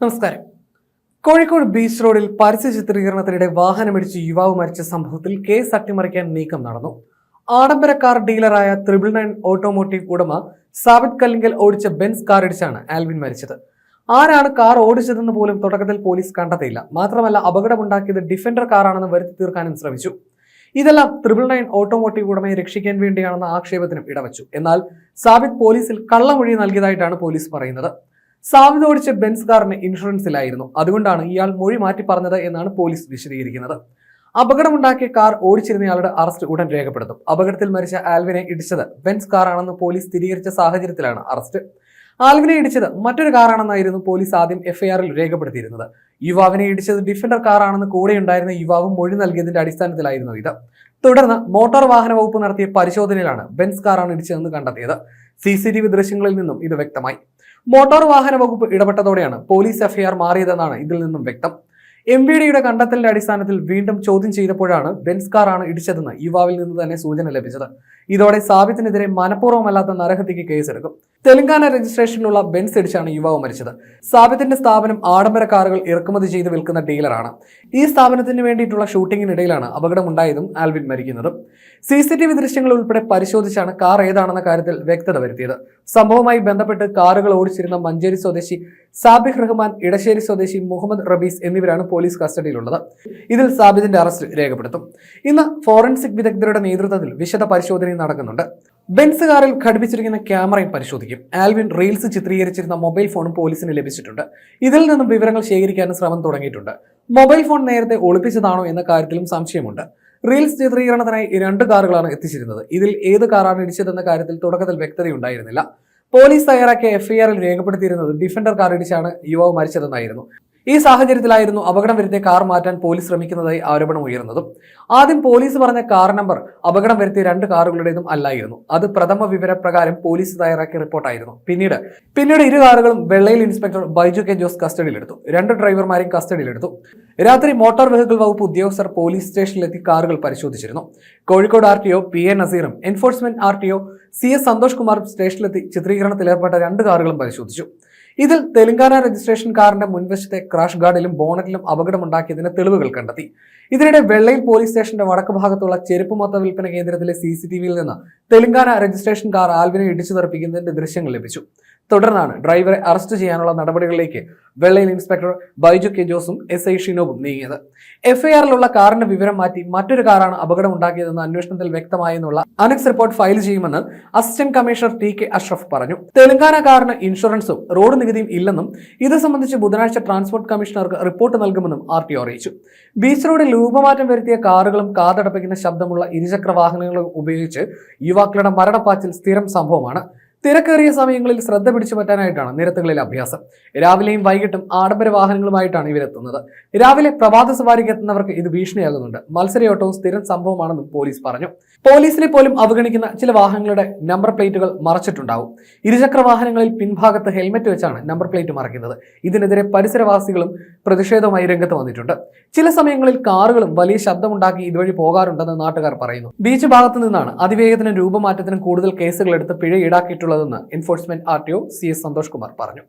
നമസ്കാരം. കോഴിക്കോട് ബീച്ച് റോഡിൽ പരസ്യ ചിത്രീകരണത്തിനിടെ വാഹനമിടിച്ച് യുവാവ് മരിച്ച സംഭവത്തിൽ കേസ് അട്ടിമറിക്കാൻ നീക്കം നടന്നു. ആഡംബര കാർ ഡീലറായ ത്രിപിൾ നയൻ ഓട്ടോമോട്ടീവ് ഉടമ സാബിത് കല്ലിങ്കൽ ഓടിച്ച ബെൻസ് കാർ ഇടിച്ചാണ് ആൽവിൻ മരിച്ചത്. ആരാണ് കാർ ഓടിച്ചതെന്ന് പോലും തുടക്കത്തിൽ പോലീസ് കണ്ടെത്തിയില്ല. മാത്രമല്ല അപകടമുണ്ടാക്കിയത് ഡിഫൻഡർ കാറാണെന്ന് വരുത്തി തീർക്കാനും ശ്രമിച്ചു. ഇതെല്ലാം ത്രിപിൾ നയൻ ഓട്ടോമോട്ടീവ് ഉടമയെ രക്ഷിക്കാൻ വേണ്ടിയാണെന്ന ആക്ഷേപത്തിനും ഇടവച്ചു. എന്നാൽ സാബിത് പോലീസിൽ കള്ളമൊഴി നൽകിയതായിട്ടാണ് പോലീസ് പറയുന്നത്. സാബിത് ഓടിച്ച ബെൻസ് കാറിന് ഇൻഷുറൻസിലായിരുന്നു. അതുകൊണ്ടാണ് ഇയാൾ മൊഴി മാറ്റി പറഞ്ഞത് എന്നാണ് പോലീസ് വിശദീകരിക്കുന്നത്. അപകടമുണ്ടാക്കിയ കാർ ഓടിച്ചിരുന്നയാളുടെ അറസ്റ്റ് ഉടൻ രേഖപ്പെടുത്തും. അപകടത്തിൽ മരിച്ച ആൽവിനെ ഇടിച്ചത് ബെൻസ് കാറാണെന്ന് പോലീസ് സ്ഥിരീകരിച്ച സാഹചര്യത്തിലാണ് അറസ്റ്റ്. ആൽവിനെ ഇടിച്ചത് മറ്റൊരു കാറാണെന്നായിരുന്നു പോലീസ് ആദ്യം എഫ്ഐആറിൽ രേഖപ്പെടുത്തിയിരുന്നത്. യുവാവിനെ ഇടിച്ചത് ഡിഫൻഡർ കാറാണെന്ന് കൂടെയുണ്ടായിരുന്ന യുവാവ് മൊഴി നൽകിയതിന്റെ അടിസ്ഥാനത്തിലായിരുന്നു ഇത്. തുടർന്ന് മോട്ടോർ വാഹന വകുപ്പ് നടത്തിയ പരിശോധനയിലാണ് ബെൻസ് കാറാണ് ഇടിച്ചതെന്ന് കണ്ടെത്തിയത്. സി ദൃശ്യങ്ങളിൽ നിന്നും ഇത് വ്യക്തമായി. മോട്ടോർ വാഹന വകുപ്പ് ഇടപെട്ടതോടെയാണ് പോലീസ് എഫ്ഐആർ മാറിയതെന്നാണ് ഇതിൽ നിന്നും വ്യക്തം. എം വി ഡിയുടെ കണ്ടെത്തലിന്റെ അടിസ്ഥാനത്തിൽ വീണ്ടും ചോദ്യം ചെയ്തപ്പോഴാണ് ബെൻസ് കാറാണ് ഇടിച്ചതെന്ന് യുവാവിൽ നിന്ന് തന്നെ സൂചന ലഭിച്ചത്. ഇതോടെ സാബിത്തിനെതിരെ മനഃപൂർവമല്ലാത്ത നരഹത്യക്ക് കേസെടുക്കും. തെലങ്കാന രജിസ്ട്രേഷനിലുള്ള ബെൻസ് ഇടിച്ചാണ് യുവാവ് മരിച്ചത്. സാബിത്തിന്റെ സ്ഥാപനം ആഡംബര കാറുകൾ ഇറക്കുമതി ചെയ്ത് വിൽക്കുന്ന ഡീലറാണ്. ഈ സ്ഥാപനത്തിന് വേണ്ടിയിട്ടുള്ള ഷൂട്ടിങ്ങിനിടയിലാണ് അപകടമുണ്ടായതും ആൽവിൻ മരിക്കുന്നതും. സി സി ടി വി ദൃശ്യങ്ങൾ ഉൾപ്പെടെ പരിശോധിച്ചാണ് കാർ ഏതാണെന്ന കാര്യത്തിൽ വ്യക്തത വരുത്തിയത്. സംഭവവുമായി ബന്ധപ്പെട്ട് കാറുകൾ ഓടിച്ചിരുന്ന മഞ്ചേരി സ്വദേശി സാബിഖ് റഹ്മാൻ ഇടശ്ശേരി സ്വദേശി മുഹമ്മദ് റബീസ് എന്നിവരാണ് പോലീസ് കസ്റ്റഡിയിലുള്ളത്. ഇതിൽ സാബിദിന്റെ അറസ്റ്റ് രേഖപ്പെടുത്തും. ഇന്ന് ഫോറൻസിക് വിദഗ്ധരുടെ നേതൃത്വത്തിൽ വിശദ പരിശോധനയും നടക്കുന്നുണ്ട്. ബെൻസ് കാറിൽ ഘടിപ്പിച്ചിരിക്കുന്ന ക്യാമറയും പരിശോധിക്കും. ആൽവിൻ റീൽസ് ചിത്രീകരിച്ചിരുന്ന മൊബൈൽ ഫോണും പോലീസിന് ലഭിച്ചിട്ടുണ്ട്. ഇതിൽ നിന്നും വിവരങ്ങൾ ശേഖരിക്കാനും ശ്രമം തുടങ്ങിയിട്ടുണ്ട്. മൊബൈൽ ഫോൺ നേരത്തെ ഒളിപ്പിച്ചതാണോ എന്ന കാര്യത്തിലും സംശയമുണ്ട്. റീൽസ് ചിത്രീകരണത്തിനായി രണ്ട് കാറുകളാണ് എത്തിച്ചിരുന്നത്. ഇതിൽ ഏത് കാറാണ് ഇടിച്ചതെന്ന കാര്യത്തിൽ തുടക്കത്തിൽ വ്യക്തതയുണ്ടായിരുന്നില്ല. പോലീസ് തയ്യാറാക്കിയ എഫ്ഐആറിൽ രേഖപ്പെടുത്തിയിരുന്നത് ഡിഫൻഡർ കാർ ഇടിച്ചാണ് യുവാവ് മരിച്ചതെന്നായിരുന്നു. ഈ സാഹചര്യത്തിലായിരുന്നു അപകടം വരുത്തിയ കാർ മാറ്റാൻ പോലീസ് ശ്രമിക്കുന്നതായി ആരോപണം ഉയർന്നതും ആദ്യം പോലീസ് പറഞ്ഞ കാർ നമ്പർ അപകടം വരുത്തിയ രണ്ട് കാറുകളുടേതും അല്ലായിരുന്നു. അത് പ്രഥമ വിവരപ്രകാരം പോലീസ് തയ്യാറാക്കിയ റിപ്പോർട്ടായിരുന്നു പിന്നീട് പിന്നീട് ഇരു കാറുകളും വെള്ളയിൽ ഇൻസ്പെക്ടർ ബൈജു കെ ജോസ് കസ്റ്റഡിയിലെടുത്തു. രണ്ട് ഡ്രൈവർമാരെയും കസ്റ്റഡിയിലെടുത്തു. രാത്രി മോട്ടോർ വെഹിക്കിൾ വകുപ്പ് ഉദ്യോഗസ്ഥർ പോലീസ് സ്റ്റേഷനിലെത്തി കാറുകൾ പരിശോധിച്ചിരുന്നു. Kozhikode R T O P A നസീറും enforcement R T O C S Santhosh Kumar സ്റ്റേഷനിലെത്തി ചിത്രീകരണത്തിൽ ഏർപ്പെട്ട രണ്ട് കാറുകളും പരിശോധിച്ചു. ഇതിൽ തെലങ്കാന രജിസ്ട്രേഷൻ കാറിന്റെ മുൻവശത്തെ ക്രാഷ് ഗാർഡിലും ബോണറ്റിലും അപകടമുണ്ടാക്കിയതിന് തെളിവുകൾ കണ്ടെത്തി. ഇതിനിടെ വെള്ളയിൽ പോലീസ് സ്റ്റേഷന്റെ വടക്ക് ഭാഗത്തുള്ള ചെരുപ്പ് മൊത്ത വിൽപ്പന കേന്ദ്രത്തിലെ സി സി ടി വിയിൽ നിന്ന് തെലങ്കാന രജിസ്ട്രേഷൻ കാർ ആൽവിനെ ഇടിച്ചു തെറിപ്പിക്കുന്നതിന്റെ ദൃശ്യങ്ങൾ ലഭിച്ചു. തുടർന്നാണ് ഡ്രൈവറെ അറസ്റ്റ് ചെയ്യാനുള്ള നടപടികളിലേക്ക് വെള്ളയിൽ ഇൻസ്പെക്ടർ ബൈജു കെ ജോസും എസ് ഐ ഷിനോബും നീങ്ങിയത്. എഫ്ഐആറിലുള്ള കാറിന്റെ വിവരം മാറ്റി മറ്റൊരു കാറാണ് അപകടം ഉണ്ടാക്കിയതെന്ന് അന്വേഷണത്തിൽ വ്യക്തമായെന്നുള്ള അനക്സ് റിപ്പോർട്ട് ഫയൽ ചെയ്യുമെന്ന് assistant commissioner T K Ashraf പറഞ്ഞു. തെലങ്കാന കാറിന് ഇൻഷുറൻസും റോഡ് നികുതിയും ഇല്ലെന്നും ഇത് സംബന്ധിച്ച് ബുധനാഴ്ച ട്രാൻസ്പോർട്ട് കമ്മീഷണർക്ക് റിപ്പോർട്ട് നൽകുമെന്നും ആർ ടി അറിയിച്ചു. ബീച്ച് റോഡിൽ രൂപമാറ്റം വരുത്തിയ കാറുകളും കാതടപ്പിക്കുന്ന ശബ്ദമുള്ള ഇരുചക്ര വാഹനങ്ങളും ഉപയോഗിച്ച് യുവാക്കളുടെ മരണപ്പാച്ചിൽ സ്ഥിരം സംഭവമാണ്. തിരക്കേറിയ സമയങ്ങളിൽ ശ്രദ്ധ പിടിച്ചു പറ്റാനായിട്ടാണ് നിരത്തുകളിൽ അഭ്യാസം. രാവിലെയും വൈകിട്ടും ആഡംബര വാഹനങ്ങളുമായിട്ടാണ് ഇവരെത്തുന്നത്. രാവിലെ പ്രഭാത സവാരിക്ക് എത്തുന്നവർക്ക് ഇത് ഭീഷണിയാകുന്നുണ്ട്. മത്സരയോട്ടവും സ്ഥിരം സംഭവമാണെന്നും പോലീസ് പറഞ്ഞു. പോലീസിനെ പോലും അവഗണിക്കുന്ന ചില വാഹനങ്ങളുടെ നമ്പർ പ്ലേറ്റുകൾ മറച്ചിട്ടുണ്ടാവും. ഇരുചക്ര വാഹനങ്ങളിൽ പിൻഭാഗത്ത് ഹെൽമറ്റ് വെച്ചാണ് നമ്പർ പ്ലേറ്റ് മറയ്ക്കുന്നത്. ഇതിനെതിരെ പരിസരവാസികളും പ്രതിഷേധവുമായി രംഗത്ത് വന്നിട്ടുണ്ട്. ചില സമയങ്ങളിൽ കാറുകളും വലിയ ശബ്ദമുണ്ടാക്കി ഇതുവഴി പോകാറുണ്ടെന്ന് നാട്ടുകാർ പറയുന്നു. ബീച്ച് ഭാഗത്തു നിന്നാണ് അതിവേഗത്തിനും രൂപമാറ്റത്തിനും കൂടുതൽ കേസുകൾ എടുത്ത് പിഴ ഈടാക്കിയിട്ടുള്ളതെന്ന് enforcement R T O C S Santhosh Kumar പറഞ്ഞു